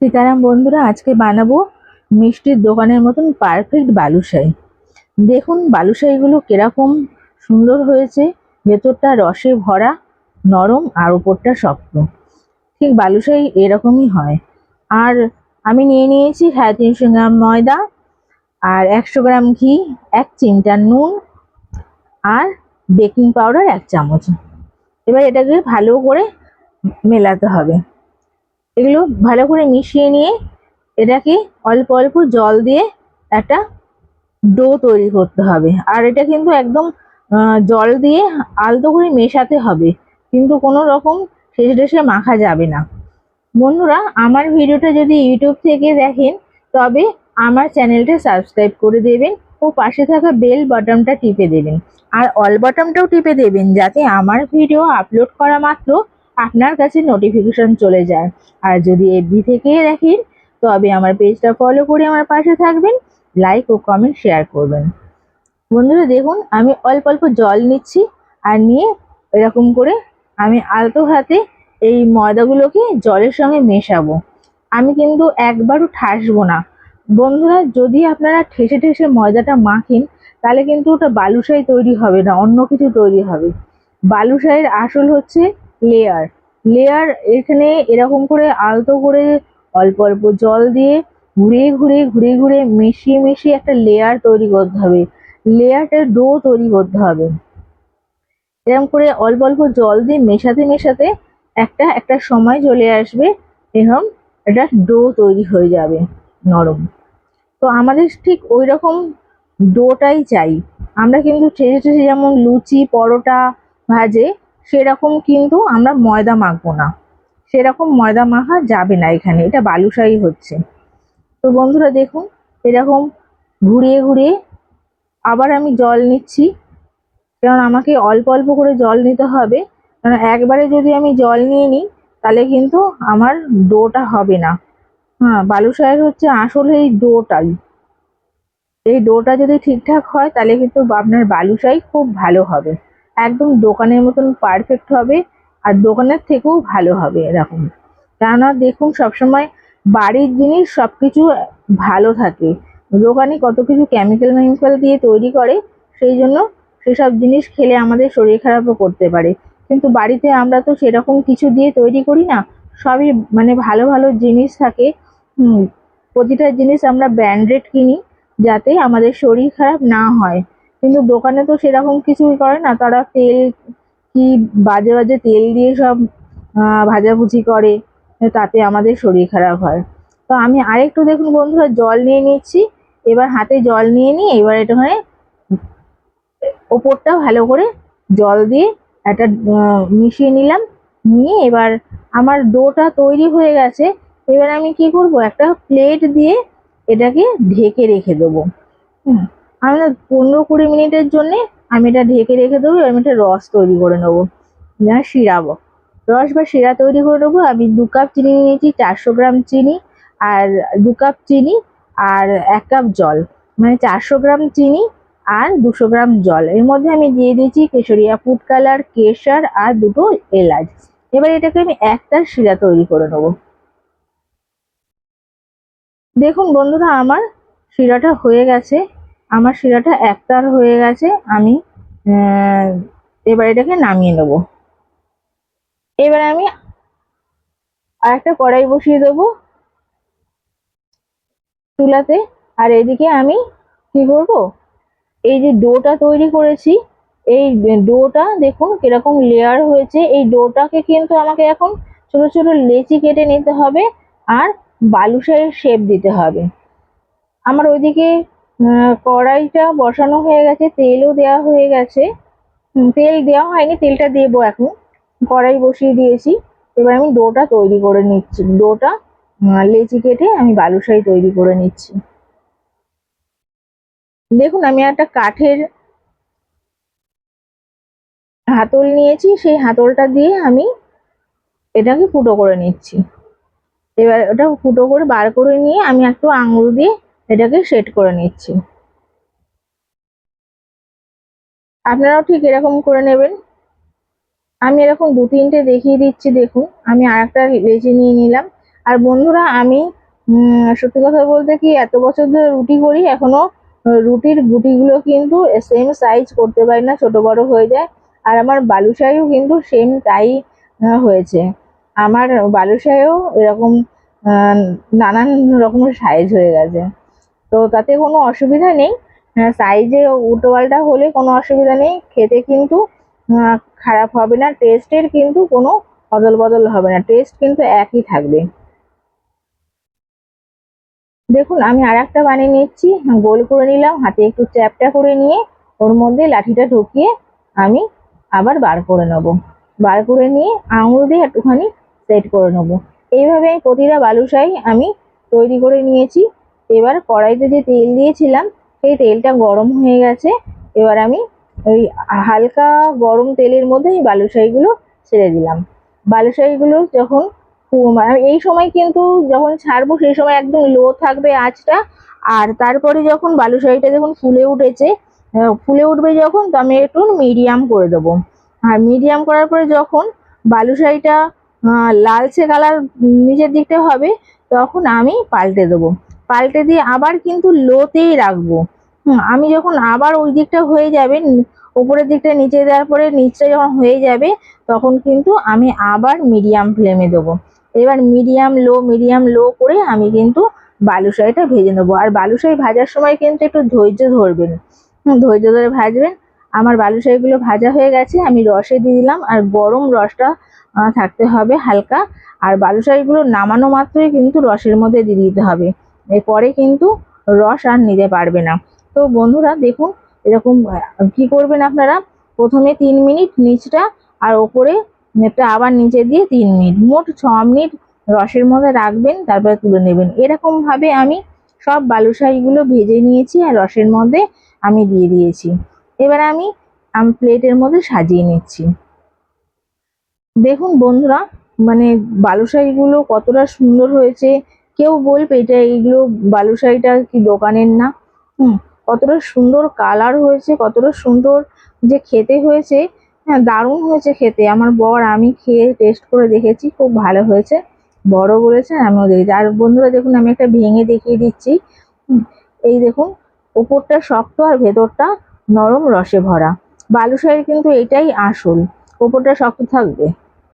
সীতারাম, বন্ধুরা, আজকে বানাবো মিষ্টির দোকানের মতন পারফেক্ট বালুশাই দেখুন বালুশাইগুলো কীরকম সুন্দর হয়েছে, ভেতরটা রসে ভরা, নরম আর উপরটা শক্ত। ঠিক বালুশাই এরকমই হয়। আর আমি নিয়ে নিয়েছি সাড়ে তিনশো গ্রাম ময়দা আর একশো গ্রাম ঘি, এক চিমটা নুন আর বেকিং পাউডার এক চামচ। এবার এটাকে ভালো করে মেলাতে হবে। এগুলো ভালো করে মিশিয়ে নিয়ে এটাকে অল্প অল্প জল দিয়ে একটা ডো তৈরি করতে হবে। আর এটা কিন্তু একদম জল দিয়ে আলতো করে মেশাতে হবে। কিন্তু কোনো রকম শেষে টেসে মাখা যাবে না। বন্ধুরা, আমার ভিডিওটা যদি ইউটিউব থেকে দেখেন, তবে আমার চ্যানেলটা সাবস্ক্রাইব করে দেবেন ও পাশে থাকা বেল বাটনটা টিপে দেবেন। আর অল বাটনটাও টিপে দেবেন যাতে আমার ভিডিও আপলোড করা মাত্র আপনার কাছে নোটিফিকেশন চলে যায়। আর যদি এফবি থেকে দেখেন, তবে আমার পেজটা ফলো করে আমার পাশে থাকবেন লাইক ও কমেন্ট শেয়ার করবেন। বন্ধুরা দেখুন, আমি অল্প অল্প জল নিচ্ছি, আর নিয়ে এরকম করে আমি আলতো হাতে এই ময়দাগুলোকে জলের সঙ্গে মেশাবো। আমি কিন্তু একবারও ঠাসবো না। বন্ধুরা, যদি আপনারা ঠেসে ঠেসে ময়দাটা মাখেন, তাহলে কিন্তু ওটা বালুশাই তৈরি হবে না, অন্য কিছু তৈরি হবে। বালুশাইয়ের আসল হচ্ছে লেয়ার লেয়ার এখানে এরকম করে আলতো করে অল্প অল্প জল দিয়ে ঘুরে ঘুরে ঘুরে ঘুরে মিশিয়ে মিশিয়ে একটা লেয়ার তৈরি করতে হবে। লেয়ারটা ডো তৈরি করতে হবে। এরকম করে অল্প অল্প জল দিয়ে মেশাতে মেশাতে একটা একটা সময় চলে আসবে এরকম একটা ডো তৈরি হয়ে যাবে নরম। তো আমাদের ঠিক ওই রকম ডোটাই চাই। আমরা কিন্তু ঠেসে ঠেসে যেমন লুচি, পরোটা ভাজে সেরকম কিন্তু আমরা ময়দা মাখবো না। সেরকম ময়দা মাখা যাবে না এখানে, এটা বালুশাহী হচ্ছে। তো বন্ধুরা দেখুন, এরকম ঘুরিয়ে ঘুরিয়ে আবার আমি জল নিচ্ছি। কারণ আমাকে অল্প অল্প করে জল নিতে হবে। কারণ একবারে যদি আমি জল নিয়ে নিই, তাহলে কিন্তু আমার ডোটা হবে না। হ্যাঁ বালুশাহের হচ্ছে আসলে এই ডোটাই। এই ডোটা যদি ঠিকঠাক হয়, তাহলে কিন্তু আপনার বালুশাই খুব ভালো হবে। একদম দোকানের মতন পারফেক্ট হবে আর দোকানের থেকেও ভালো হবে এরকম। কেননা দেখুন সবসময় বাড়ির জিনিস সব কিছু ভালো থাকে। দোকানে কত কিছু কেমিক্যাল মেমিক্যাল দিয়ে তৈরি করে, সেই জন্য সেসব জিনিস খেলে আমাদের শরীর খারাপও করতে পারে। কিন্তু বাড়িতে আমরা তো সেরকম কিছু দিয়ে তৈরি করি না, সবই মানে ভালো ভালো জিনিস থাকে। প্রতিটা জিনিস আমরা ব্র্যান্ডেড কিনি যাতে আমাদের শরীর খারাপ না হয়। কিন্তু দোকানে তো সেরকম কিছুই করে না। তারা তেল কি বাজে বাজে তেল দিয়ে সব ভাজাভুজি করে, তাতে আমাদের শরীর খারাপ হয়। তো আমি আরেকটু দেখুন বন্ধুরা, জল নিয়ে নিচ্ছি, এবার হাতে জল নিয়ে নিয়ে এবার এটাখানে ওপরটা ভালো করে জল দিয়ে একটা মিশিয়ে নিলাম, নিয়ে এবার আমার ডোটা তৈরি হয়ে গেছে, এবার আমি কি করব, একটা প্লেট দিয়ে এটাকে ঢেকে রেখে দেবো। হুম। আমি না, পনেরো কুড়ি মিনিটের জন্য আমি এটা ঢেকে রেখে দেবো আমি একটা রস তৈরি করে নেব। শিরাবো। রস বা শিরা তৈরি করে নেব, আমি দু কাপ চিনি নিয়েছি, চারশো গ্রাম চিনি আর দু কাপ চিনি আর এক কাপ জল। মানে চারশো গ্রাম চিনি আর দুশো গ্রাম জল। এর মধ্যে আমি দিয়ে দিয়েছি কেশরিয়া ফুড কালার, কেশর আর দুটো এলাচ। এবার এটাকে আমি একটা শিরা তৈরি করে নেব। দেখুন বন্ধুরা, আমার শিরাটা হয়ে গেছে। আমার শিরাটা একতার হয়ে গেছে, আমি এবার এটাকে নামিয়ে নেব। এবার আমি আর একটা কড়াই বসিয়ে দেবো চুলাতে। আর এদিকে আমি কি করব? এই যে ডোটা তৈরি করেছি, এই ডোটা দেখুন কীরকম লেয়ার হয়েছে। এই ডোটাকে কিন্তু আমাকে এখন ছোট ছোট লেচি কেটে নিতে হবে আর বালুশাহের শেপ দিতে হবে। আমার ওইদিকে কড়াইটা বসানো হয়ে গেছে, তেলও দেওয়া হয়ে গেছে। তেল দেওয়া হয়নি, তেলটা দেবো এখন। কড়াই বসিয়ে দিয়েছি। এবার আমি ডোটা তৈরি করে নিচ্ছি। ডোটা লেচি কেটে আমি বালুশাই তৈরি করে নিচ্ছি। দেখুন, আমি একটা কাঠের হাতল নিয়েছি। সেই হাতলটা দিয়ে আমি এটাকে ফুটো করে নিচ্ছি। এবার ওটা ফুটো করে, বার করে নিয়ে আমি একটু আঙুল দিয়ে এটাকে সেট করে নিচ্ছি। আপনারাও ঠিক এরকম করে নেবেন। আমি এরকম দু তিনটে দেখিয়ে দিচ্ছি, দেখুন। আমি আর একটা লেচি নিয়ে নিলাম। আর বন্ধুরা, আমি সত্যি কথা বলতে কি, এত বছর ধরে রুটি করি, এখনও রুটির গুটিগুলো কিন্তু সেম সাইজ করতে পারি না, ছোট বড় হয়ে যায়। আর আমার বালুশাহিও কিন্তু সেম তাই হয়েছে। আমার বালুশাহিও এরকম নানান রকমের সাইজ হয়ে গেছে। তো তাতে কোনো অসুবিধা নেই। সাইজে উল্টো পাল্টা হলে কোনো অসুবিধা নেই। খেতে কিন্তু খারাপ হবে না। টেস্টের কিন্তু কোনো অদল বদল হবে না। টেস্ট কিন্তু একই থাকবে। দেখুন, আমি আর একটা বানিয়ে নিচ্ছি। গোল করে নিলাম। হাতে একটু চ্যাপটা করে নিয়ে ওর মধ্যে লাঠিটা ঢুকিয়ে আমি আবার বার করে নেব। বার করে নিয়ে আঙুল দিয়ে একটুখানি সেট করে নেব। এইভাবে আমি প্রতিটা বালুশাই আমি তৈরি করে নিয়েছি। এবার কড়াইতে যে তেল দিয়েছিলাম, সেই তেলটা গরম হয়ে গেছে। এবার আমি ওই হালকা গরম তেলের মধ্যে এই বালুশাহিগুলো ছেড়ে দিলাম। বালুশাহিগুলো যখন মানে এই সময় কিন্তু যখন ছাড়বো, সেই সময় একদম লো থাকবে আঁচটা। আর তারপরে যখন বালুশাহিটা যখন ফুলে উঠেছে ফুলে উঠবে যখন, তো আমি একটু মিডিয়াম করে দেবো। আর মিডিয়াম করার পরে যখন বালুশাহিটা লালচে কালার নিচের দিকটা হবে, তখন আমি পাল্টে দেবো। পাল্টে দিয়ে আবার কিন্তু লোতেই রাখব। আমি যখন আবার ওই দিকটা হয়ে যাবে উপরের দিকটা নিচে দেওয়ার পরে নিচটা যখন হয়ে যাবে, তখন কিন্তু আমি আবার মিডিয়াম ফ্লেমে দেবো। এবার মিডিয়াম লো মিডিয়াম লো করে আমি কিন্তু বালুশাহিটা ভেজে নেব। আর বালুশাহি ভাজার সময় কিন্তু একটু ধৈর্য ধরবেন। ধৈর্য ধরে ভাজবেন। আমার বালুশাহিগুলো ভাজা হয়ে গেছে, আমি রসে দিয়ে দিলাম। আর গরম রসটা থাকতে হবে হালকা। আর বালুশাহিগুলো নামানো মাত্রই কিন্তু রসের মধ্যে দিয়ে দিতে হবে। এরপরে কিন্তু রস আর নিতে পারবে না। তো বন্ধুরা, দেখুন এরকম কি করবেন আপনারা? প্রথমে তিন মিনিট নিচটা আর ওপরে নেটটা আবার নিচে দিয়ে তিন মিনিট, মোট ছ মিনিট রসের মধ্যে রাখবেন, তারপরে তুলে নেবেন। এরকম ভাবে আমি সব বালুশাহিগুলো ভেজে নিয়েছি আর রসের মধ্যে আমি দিয়ে দিয়েছি। এবার আমি আমি প্লেটের মধ্যে সাজিয়ে নিচ্ছি। দেখুন বন্ধুরা মানে বালুশাহিগুলো কতটা সুন্দর হয়েছে কেউ বলবে এটা এইগুলো বালুশাহিটা কি দোকানের না? হুম, কতটা সুন্দর কালার হয়েছে, কতটা সুন্দর যে খেতে হয়েছে হ্যাঁ দারুণ হয়েছে খেতে। আমার বর, আমি খেয়ে টেস্ট করে দেখেছি, খুব ভালো হয়েছে। বড় বলেছে, আমিও দেখেছি। আর বন্ধুরা, দেখুন, আমি একটা ভেঙে দেখিয়ে দিচ্ছি। এই দেখুন, ওপরটা শক্ত আর ভেতরটা নরম রসে ভরা। বালুশাহির কিন্তু এটাই আসল। ওপরটা শক্ত থাকবে।